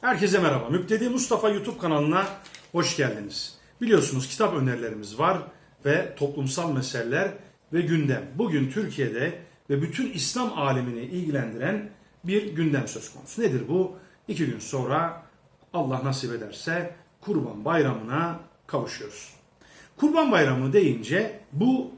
Herkese merhaba. Müptedi Mustafa YouTube kanalına hoş geldiniz. Biliyorsunuz kitap önerilerimiz var ve toplumsal meseleler ve gündem. Bugün Türkiye'de ve bütün İslam alemini ilgilendiren bir gündem söz konusu. Nedir bu? İki gün sonra Allah nasip ederse Kurban Bayramı'na kavuşuyoruz. Kurban Bayramı deyince bu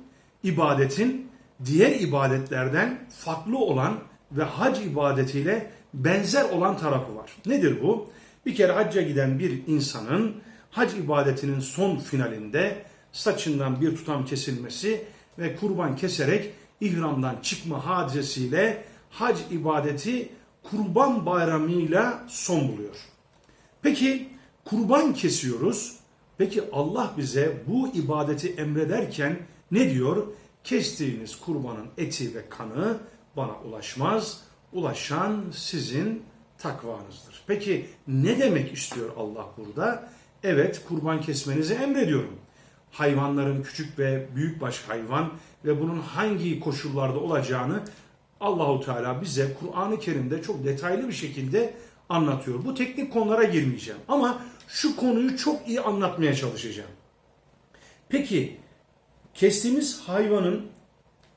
ibadetin diğer ibadetlerden farklı olan ve hac ibadetiyle benzer olan tarafı var. Nedir bu? Bir kere hacca giden bir insanın hac ibadetinin son finalinde saçından bir tutam kesilmesi ve kurban keserek ihramdan çıkma hadisesiyle hac ibadeti kurban bayramıyla son buluyor. Peki kurban kesiyoruz. Peki Allah bize bu ibadeti emrederken ne diyor? Kestiğiniz kurbanın eti ve kanı bana ulaşmaz. Ulaşan sizin takvanızdır. Peki ne demek istiyor Allah burada? Evet kurban kesmenizi emrediyorum. Hayvanların küçük ve büyükbaş hayvan ve bunun hangi koşullarda olacağını Allahu Teala bize Kur'an-ı Kerim'de çok detaylı bir şekilde anlatıyor. Bu teknik konulara girmeyeceğim ama şu konuyu çok iyi anlatmaya çalışacağım. Peki kestiğimiz hayvanın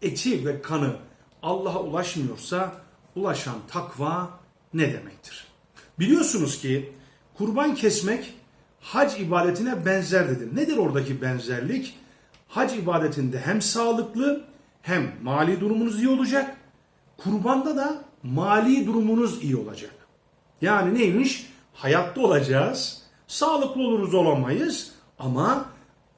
eti ve kanı Allah'a ulaşmıyorsa ulaşan takva ne demektir? Biliyorsunuz ki kurban kesmek hac ibadetine benzer dedim. Nedir oradaki benzerlik? Hac ibadetinde hem sağlıklı hem mali durumunuz iyi olacak. Kurbanda da mali durumunuz iyi olacak. Yani neymiş? Hayatta olacağız. Sağlıklı oluruz olamayız ama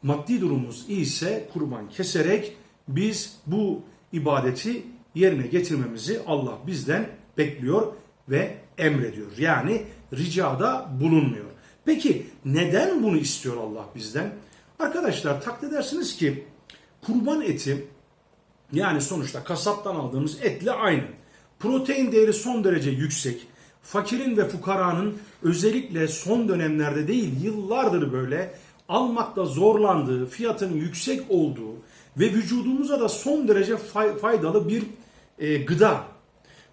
maddi durumumuz iyiyse kurban keserek biz bu ibadeti yerine getirmemizi Allah bizden bekliyor ve emrediyor. Yani ricada bulunmuyor. Peki neden bunu istiyor Allah bizden? Arkadaşlar takdir edersiniz ki kurban eti yani sonuçta kasaptan aldığımız etle aynı. Protein değeri son derece yüksek. Fakirin ve fukaranın özellikle son dönemlerde değil yıllardır böyle almakta zorlandığı, fiyatının yüksek olduğu ve vücudumuza da son derece faydalı bir e, gıda.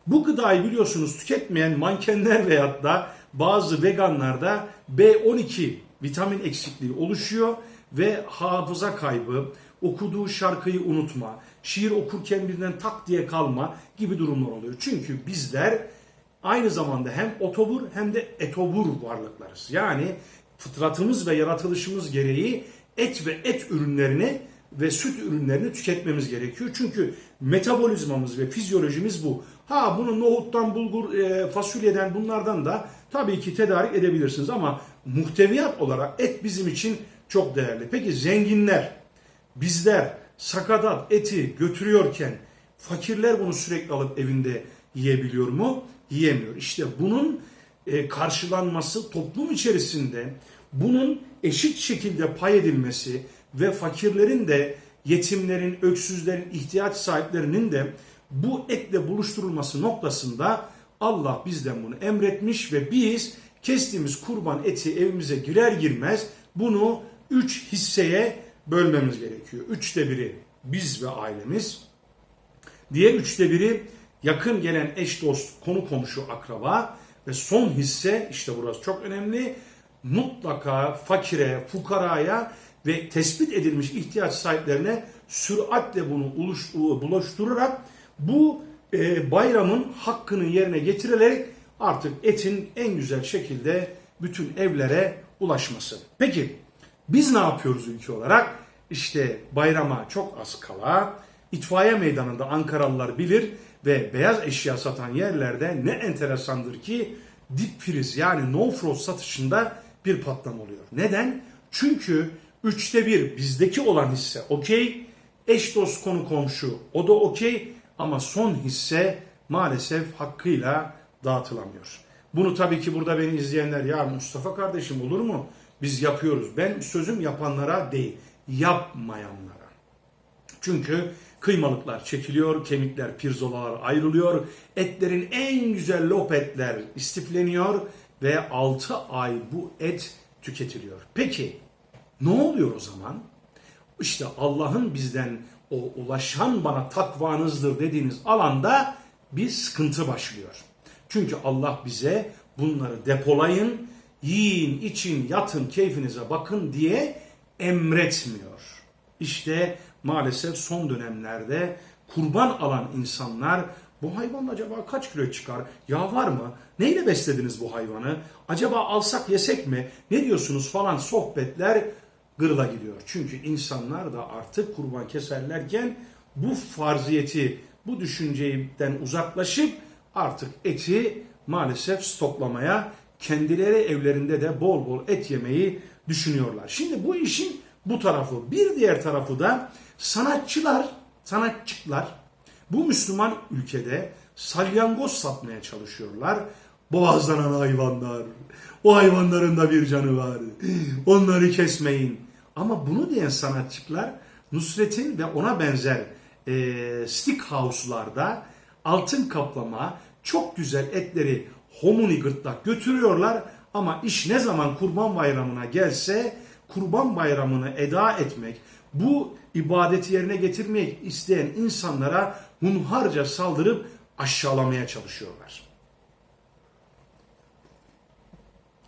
Bu gıdayı biliyorsunuz tüketmeyen mankenler veyahut da bazı veganlarda B12 vitamin eksikliği oluşuyor ve hafıza kaybı, okuduğu şarkıyı unutma, şiir okurken birden tak diye kalma gibi durumlar oluyor. Çünkü bizler aynı zamanda hem otobur hem de etobur varlıklarız. Yani fıtratımız ve yaratılışımız gereği et ve et ürünlerini ve süt ürünlerini tüketmemiz gerekiyor. Çünkü metabolizmamız ve fizyolojimiz bu. Ha bunu nohuttan, bulgur, e, fasulyeden bunlardan da tabii ki tedarik edebilirsiniz ama muhteviyat olarak et bizim için çok değerli. Peki zenginler, bizler sakatat eti götürüyorken fakirler bunu sürekli alıp evinde yiyebiliyor mu? Yiyemiyor. İşte bunun e, karşılanması toplum içerisinde bunun eşit şekilde pay edilmesi ve fakirlerin de yetimlerin, öksüzlerin, ihtiyaç sahiplerinin de bu etle buluşturulması noktasında Allah bizden bunu emretmiş ve biz kestiğimiz kurban eti evimize girer girmez bunu üç hisseye bölmemiz gerekiyor. Üçte biri biz ve ailemiz. Diğer üçte biri yakın gelen eş dost, konu komşu, akraba ve son hisse işte burası çok önemli. Mutlaka fakire, fukaraya ve tespit edilmiş ihtiyaç sahiplerine süratle bunu buluşturarak bu e, bayramın hakkını yerine getirilerek artık etin en güzel şekilde bütün evlere ulaşması. Peki biz ne yapıyoruz ülke olarak? İşte bayrama çok az kala itfaiye meydanında Ankaralılar bilir ve beyaz eşya satan yerlerde ne enteresandır ki dip friz yani no frost satışında bir patlama oluyor. Neden? Çünkü üçte bir bizdeki olan hisse okey, eş dost konu komşu o da okey ama son hisse maalesef hakkıyla dağıtılamıyor. Bunu tabii ki burada beni izleyenler ya Mustafa kardeşim olur mu? Biz yapıyoruz. Ben sözüm yapanlara değil, yapmayanlara. Çünkü kıymalıklar çekiliyor, kemikler, pirzolalar ayrılıyor, etlerin en güzel lop etler istifleniyor ve 6 ay bu et tüketiliyor. Peki ne oluyor o zaman? İşte Allah'ın bizden o ulaşan bana takvanızdır dediğiniz alanda bir sıkıntı başlıyor. Çünkü Allah bize bunları depolayın, yiyin, için, yatın, keyfinize bakın diye emretmiyor. İşte maalesef son dönemlerde kurban alan insanlar bu hayvan acaba kaç kilo çıkar? Yağ var mı? Neyle beslediniz bu hayvanı? Acaba alsak yesek mi? Ne diyorsunuz falan sohbetler gırla gidiyor. Çünkü insanlar da artık kurban keserlerken bu farziyeti, bu düşünceden uzaklaşıp artık eti maalesef stoklamaya, kendileri evlerinde de bol bol et yemeyi düşünüyorlar. Şimdi bu işin bu tarafı. Bir diğer tarafı da sanatçılar, sanatçıklar bu Müslüman ülkede salyangoz satmaya çalışıyorlar. Boğazlanan hayvanlar. O hayvanların da bir canı var. Onları kesmeyin. Ama bunu diyen sanatçıklar Nusret'in ve ona benzer e, stick house'larda altın kaplama çok güzel etleri homuni gırtlak götürüyorlar. Ama iş ne zaman kurban bayramına gelse kurban bayramını eda etmek, bu ibadeti yerine getirmek isteyen insanlara hunharca saldırıp aşağılamaya çalışıyorlar.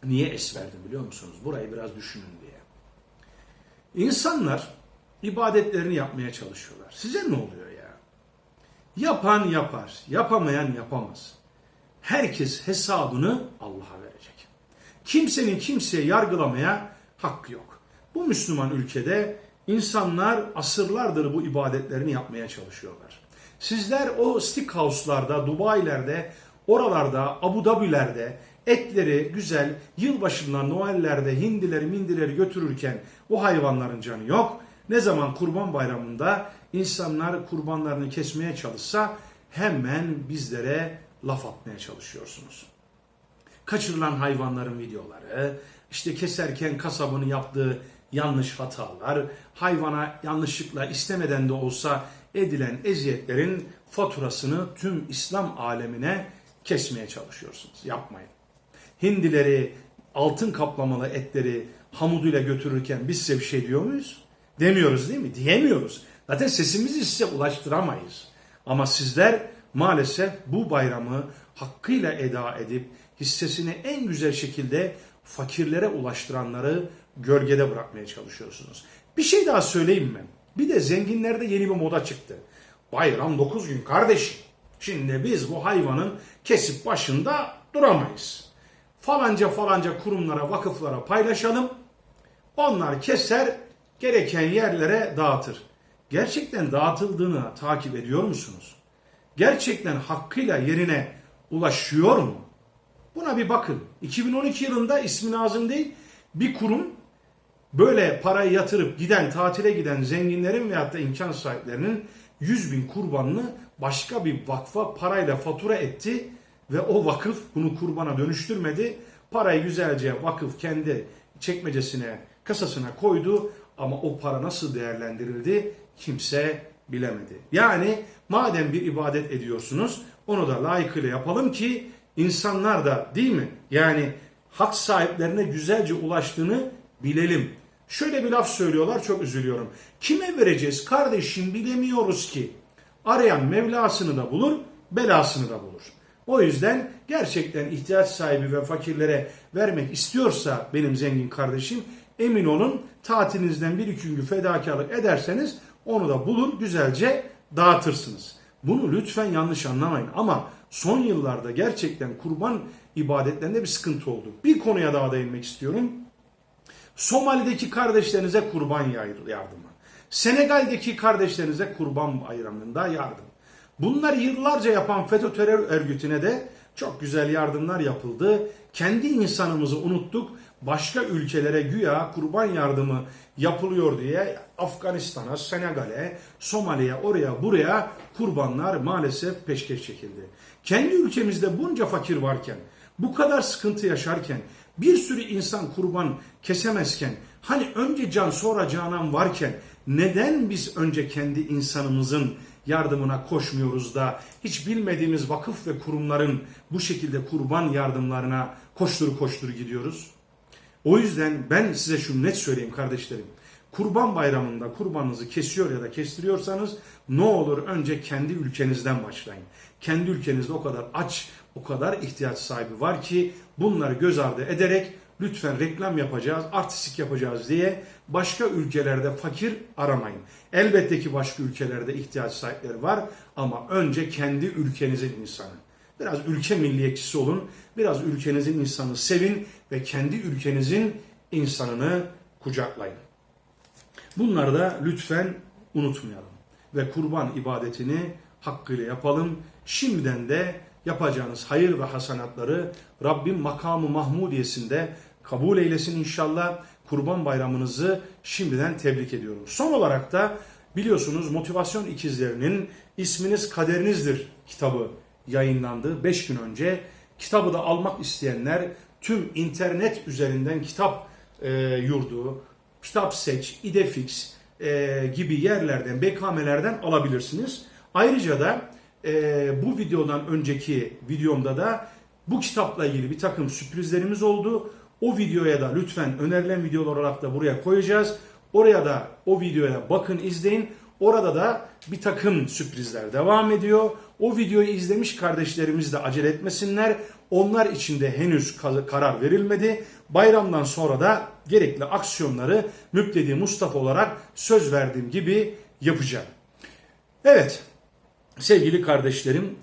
Niye es verdim biliyor musunuz? Burayı biraz düşünün diye. İnsanlar ibadetlerini yapmaya çalışıyorlar. Size ne oluyor ya? Yapan yapar, yapamayan yapamaz. Herkes hesabını Allah'a verecek. Kimsenin kimseye yargılamaya hakkı yok. Bu Müslüman ülkede insanlar asırlardır bu ibadetlerini yapmaya çalışıyorlar. Sizler o stick house'larda, Dubai'lerde, oralarda, Abu Dhabi'lerde etleri güzel yılbaşından Noel'lerde hindileri mindileri götürürken o hayvanların canı yok. Ne zaman kurban bayramında insanlar kurbanlarını kesmeye çalışsa hemen bizlere laf atmaya çalışıyorsunuz. Kaçırılan hayvanların videoları, işte keserken kasabının yaptığı yanlış hatalar, hayvana yanlışlıkla istemeden de olsa edilen eziyetlerin faturasını tüm İslam alemine kesmeye çalışıyorsunuz. Yapmayın. Hindileri, altın kaplamalı etleri hamuduyla götürürken biz size bir şey diyor muyuz? Demiyoruz değil mi? Diyemiyoruz. Zaten sesimizi size ulaştıramayız. Ama sizler maalesef bu bayramı hakkıyla eda edip hissesini en güzel şekilde fakirlere ulaştıranları gölgede bırakmaya çalışıyorsunuz. Bir şey daha söyleyeyim mi? Bir de zenginlerde yeni bir moda çıktı. Bayram 9 gün kardeşim. Şimdi biz bu hayvanın kesip başında duramayız. Falanca falanca kurumlara, vakıflara paylaşalım. Onlar keser, gereken yerlere dağıtır. Gerçekten dağıtıldığını takip ediyor musunuz? Gerçekten hakkıyla yerine ulaşıyor mu? Buna bir bakın. 2012 yılında ismi lazım değil bir kurum böyle parayı yatırıp giden, tatile giden zenginlerin veyahut da imkan sahiplerinin 100 bin kurbanını başka bir vakfa parayla fatura etti ve o vakıf bunu kurbana dönüştürmedi. Parayı güzelce vakıf kendi çekmecesine, kasasına koydu ama o para nasıl değerlendirildi kimse bilemedi. Yani madem bir ibadet ediyorsunuz onu da layıkıyla yapalım ki insanlar da değil mi? Yani hak sahiplerine güzelce ulaştığını bilelim. Şöyle bir laf söylüyorlar çok üzülüyorum. Kime vereceğiz kardeşim bilemiyoruz ki. Arayan Mevlasını da bulur, belasını da bulur. O yüzden gerçekten ihtiyaç sahibi ve fakirlere vermek istiyorsa benim zengin kardeşim emin olun tatilinizden bir iki gün fedakarlık ederseniz onu da bulur güzelce dağıtırsınız. Bunu lütfen yanlış anlamayın ama son yıllarda gerçekten kurban ibadetlerinde bir sıkıntı oldu. Bir konuya daha değinmek istiyorum. Somali'deki kardeşlerinize kurban yardımı. Senegal'deki kardeşlerinize kurban bayramında yardım. Bunlar yıllarca yapan FETÖ terör örgütüne de çok güzel yardımlar yapıldı. Kendi insanımızı unuttuk. Başka ülkelere güya kurban yardımı yapılıyor diye Afganistan'a, Senegal'e, Somali'ye, oraya buraya kurbanlar maalesef peşkeş çekildi. Kendi ülkemizde bunca fakir varken, bu kadar sıkıntı yaşarken, bir sürü insan kurban kesemezken, hani önce can sonra canan varken neden biz önce kendi insanımızın yardımına koşmuyoruz da hiç bilmediğimiz vakıf ve kurumların bu şekilde kurban yardımlarına koştur koştur gidiyoruz? O yüzden ben size şunu net söyleyeyim kardeşlerim. Kurban bayramında kurbanınızı kesiyor ya da kestiriyorsanız ne olur önce kendi ülkenizden başlayın. Kendi ülkenizde o kadar aç o kadar ihtiyaç sahibi var ki bunları göz ardı ederek lütfen reklam yapacağız, artistik yapacağız diye başka ülkelerde fakir aramayın. Elbette ki başka ülkelerde ihtiyaç sahipleri var ama önce kendi ülkenizin insanı. Biraz ülke milliyetçisi olun, biraz ülkenizin insanı sevin ve kendi ülkenizin insanını kucaklayın. Bunları da lütfen unutmayalım. Ve kurban ibadetini hakkıyla yapalım. Şimdiden de yapacağınız hayır ve hasanatları Rabbim makamı Mahmudiyesinde kabul eylesin inşallah. Kurban bayramınızı şimdiden tebrik ediyorum. Son olarak da biliyorsunuz Motivasyon İkizlerinin İsminiz Kaderinizdir kitabı yayınlandı 5 gün önce. Kitabı da almak isteyenler tüm internet üzerinden kitap e, yurdu, kitap seç, idefix e, gibi yerlerden, BKM'lerden alabilirsiniz. Ayrıca da e, bu videodan önceki videomda da bu kitapla ilgili bir takım sürprizlerimiz oldu. O videoya da lütfen önerilen videolar olarak da buraya koyacağız. Oraya da o videoya bakın izleyin. Orada da bir takım sürprizler devam ediyor. O videoyu izlemiş kardeşlerimiz de acele etmesinler. Onlar için de henüz ka- karar verilmedi. Bayramdan sonra da gerekli aksiyonları Müptedi Mustafa olarak söz verdiğim gibi yapacağım. Evet sevgili kardeşlerim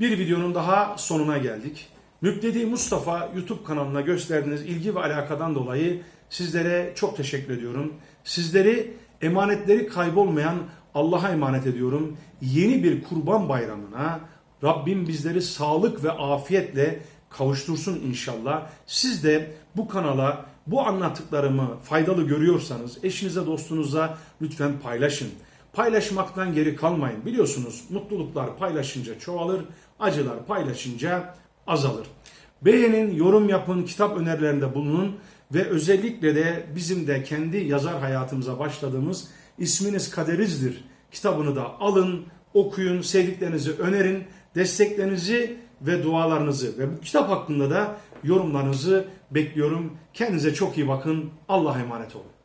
bir videonun daha sonuna geldik. Müptedi Mustafa YouTube kanalına gösterdiğiniz ilgi ve alakadan dolayı sizlere çok teşekkür ediyorum. Sizleri emanetleri kaybolmayan Allah'a emanet ediyorum. Yeni bir kurban bayramına Rabbim bizleri sağlık ve afiyetle kavuştursun inşallah. Siz de bu kanala bu anlattıklarımı faydalı görüyorsanız eşinize dostunuza lütfen paylaşın. Paylaşmaktan geri kalmayın. Biliyorsunuz mutluluklar paylaşınca çoğalır, acılar paylaşınca azalır. Beğenin, yorum yapın, kitap önerilerinde bulunun ve özellikle de bizim de kendi yazar hayatımıza başladığımız İsminiz Kaderizdir kitabını da alın, okuyun, sevdiklerinizi önerin, desteklerinizi ve dualarınızı ve bu kitap hakkında da yorumlarınızı bekliyorum. Kendinize çok iyi bakın. Allah'a emanet olun.